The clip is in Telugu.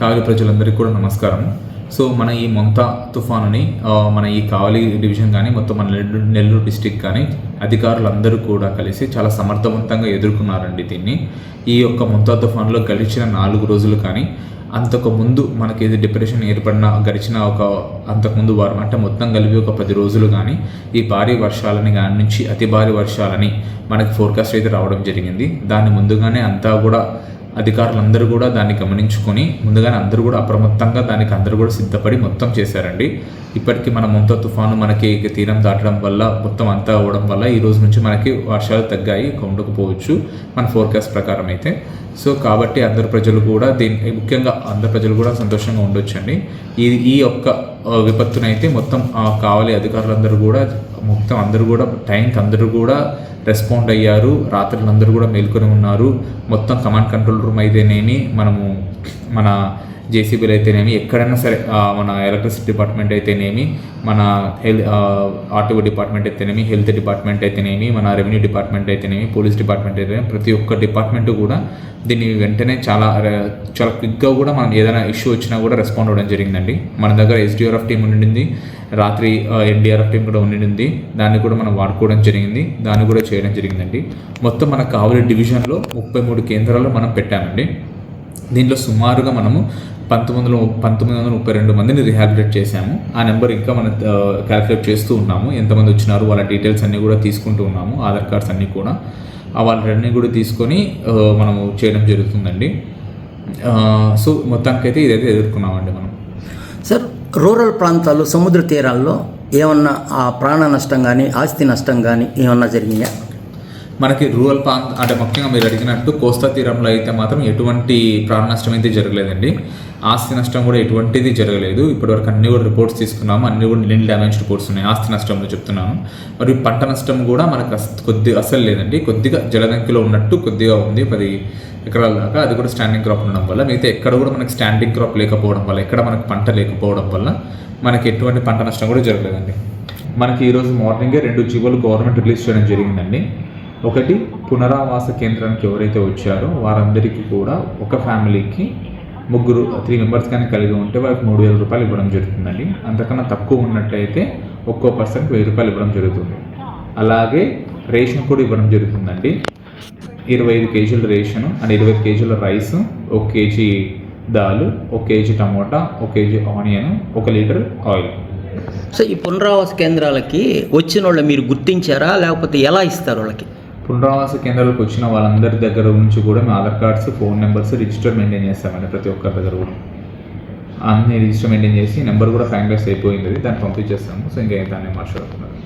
కావలి ప్రజలందరికీ కూడా నమస్కారం. సో మన ఈ మొంత తుఫానుని మన ఈ కావలి డివిజన్ కానీ మొత్తం మన నెల్లూరు నెల్లూరు డిస్టిక్ కానీ అధికారులందరూ కూడా కలిసి చాలా సమర్థవంతంగా ఎదుర్కొన్నారండి దీన్ని. ఈ యొక్క మొంత తుఫానులో గడిచిన నాలుగు రోజులు కానీ అంతకు ముందు మనకి ఏది డిప్రెషన్ ఏర్పడిన గడిచిన ఒక అంతకుముందు వారం అంటే మొత్తం కలిపి ఒక పది రోజులు కానీ ఈ భారీ వర్షాలని కాని నుంచి అతి భారీ వర్షాలని మనకి ఫోర్కాస్ట్ అయితే రావడం జరిగింది. దాన్ని ముందుగానే అంతా కూడా అధికారులందరూ కూడా దాన్ని గమనించుకొని ముందుగానే అందరూ కూడా అప్రమత్తంగా దానికి అందరూ కూడా సిద్ధపడి మొత్తం చేశారండి. ఇప్పటికీ మన ముంత తుఫాను మనకి తీరం దాటడం వల్ల మొత్తం అంతా అవ్వడం వల్ల ఈ రోజు నుంచి మనకి వర్షాలు తగ్గాయి ఉండకపోవచ్చు మన ఫోర్కాస్ట్ ప్రకారం అయితే. సో కాబట్టి అందరు ప్రజలు కూడా దీని ముఖ్యంగా అందరు ప్రజలు కూడా సంతోషంగా ఉండొచ్చండి. ఈ ఈ యొక్క విపత్తునైతే మొత్తం కావాలి అధికారులందరూ కూడా మొత్తం అందరూ కూడా టైంకి అందరూ కూడా రెస్పాండ్ అయ్యారు. రాత్రులు అందరూ కూడా మేల్కొని ఉన్నారు. మొత్తం కమాండ్ కంట్రోల్ రూమ్ అయితేనేమి మనము మన జేసీబీలు అయితేనేమి ఎక్కడైనా సరే మన ఎలక్ట్రిసిటీ డిపార్ట్మెంట్ అయితేనేమి మన హెల్త్ ఆర్టీఓ డిపార్ట్మెంట్ అయితేనేమి హెల్త్ డిపార్ట్మెంట్ అయితేనేమి మన రెవెన్యూ డిపార్ట్మెంట్ అయితేనేమి పోలీస్ డిపార్ట్మెంట్ అయితేనేమి ప్రతి ఒక్క డిపార్ట్మెంట్ కూడా దీన్ని వెంటనే చాలా చాలా క్విక్గా కూడా మనం ఏదైనా ఇష్యూ వచ్చినా కూడా రెస్పాండ్ అవ్వడం జరిగిందండి. మన దగ్గర ఎస్డిఆర్ఎఫ్ టీం ఉండింది. రాత్రి ఎన్డీఆర్ఎఫ్ టీం కూడా ఉండింది. దాన్ని కూడా మనం వాడుకోవడం జరిగింది. దాన్ని కూడా చేయడం జరిగిందండి. మొత్తం మన కావలి డివిజన్లో ముప్పై మూడు కేంద్రాలు మనం పెట్టామండి. దీంట్లో సుమారుగా మనము పంతొమ్మిది వందల పంతొమ్మిది వందల ముప్పై రెండు మందిని రిహాబిలేట్ చేశాము. ఆ నెంబర్ ఇంకా మనం క్యాలిక్యులేట్ చేస్తూ ఉన్నాము. ఎంతమంది వచ్చినారు వాళ్ళ డీటెయిల్స్ అన్నీ కూడా తీసుకుంటూ ఉన్నాము. ఆధార్ కార్డ్స్ అన్నీ కూడా. ఆ వాళ్ళన్నీ కూడా తీసుకొని మనము చేయడం జరుగుతుందండి. సో మొత్తానికైతే ఇదైతే ఎదుర్కొన్నామండి మనం. సార్ రూరల్ ప్రాంతాలు సముద్ర తీరాల్లో ఏమన్నా ఆ ప్రాణ నష్టం కానీ ఆస్తి నష్టం కానీ ఏమన్నా జరిగినాయా? మనకి రూరల్ ప్రాంత అంటే ముఖ్యంగా మీరు అడిగినట్టు కోస్తా తీరంలో అయితే మాత్రం ఎటువంటి ప్రాణ నష్టం అయితే జరగలేదండి. ఆస్తి నష్టం కూడా ఎటువంటిది జరగలేదు. ఇప్పటివరకు అన్ని కూడా రిపోర్ట్స్ తీసుకున్నాము. అన్ని కూడా నిల్ డ్యామేజ్ రిపోర్ట్స్ ఉన్నాయి. ఆస్తి నష్టంలో చెప్తున్నాను. మరియు పంట నష్టం కూడా మనకు కొద్దిగా అసలు లేదండి. కొద్దిగా జలదంకిలో ఉన్నట్టు కొద్దిగా ఉంది. పది ఎకరాల దాకా అది కూడా స్టాండింగ్ క్రాప్ ఉండడం వల్ల మిగతా ఎక్కడ కూడా మనకి స్టాండింగ్ క్రాప్ లేకపోవడం వల్ల ఎక్కడ మనకి పంట లేకపోవడం వల్ల మనకి ఎటువంటి పంట నష్టం కూడా జరగలేదండి. మనకి ఈరోజు మార్నింగే రెండు జీవోలు గవర్నమెంట్ రిలీజ్ చేయడం జరిగిందండి. ఒకటి పునరావాస కేంద్రానికి ఎవరైతే వచ్చారో వారందరికీ కూడా ఒక ఫ్యామిలీకి ముగ్గురు త్రీ మెంబర్స్ కానీ కలిగి ఉంటే వాళ్ళకి మూడు వేల రూపాయలు ఇవ్వడం జరుగుతుందండి. అంతకన్నా తక్కువ ఉన్నట్టయితే ఒక్కో పర్సన్కి వెయ్యి రూపాయలు ఇవ్వడం జరుగుతుంది. అలాగే రేషన్ కూడా ఇవ్వడం జరుగుతుందండి. ఇరవై ఐదు కేజీల రేషను అండ్ ఇరవై ఐదు కేజీల రైస్ ఒక కేజీ దాలు ఒక కేజీ టమోటా ఒక కేజీ ఆనియన్ ఒక లీటర్ ఆయిల్. సో ఈ పునరావాస కేంద్రాలకి వచ్చిన వాళ్ళు మీరు గుర్తించారా? లేకపోతే ఎలా ఇస్తారు వాళ్ళకి? పునరావాస కేంద్రాలకు వచ్చిన వాళ్ళందరి దగ్గర నుంచి కూడా మేము Aadhaar cards phone numbers register maintain చేస్తామండి ప్రతి ఒక్కరి దగ్గర కూడా. అన్ని రిజిస్టర్ మెయింటైన్ చేసి నెంబర్ కూడా ఫైనలైజ్ అయిపోయింది దాన్ని పంపించేస్తాము. సో ఇంకా దాన్ని మాట్లాడుతున్నారు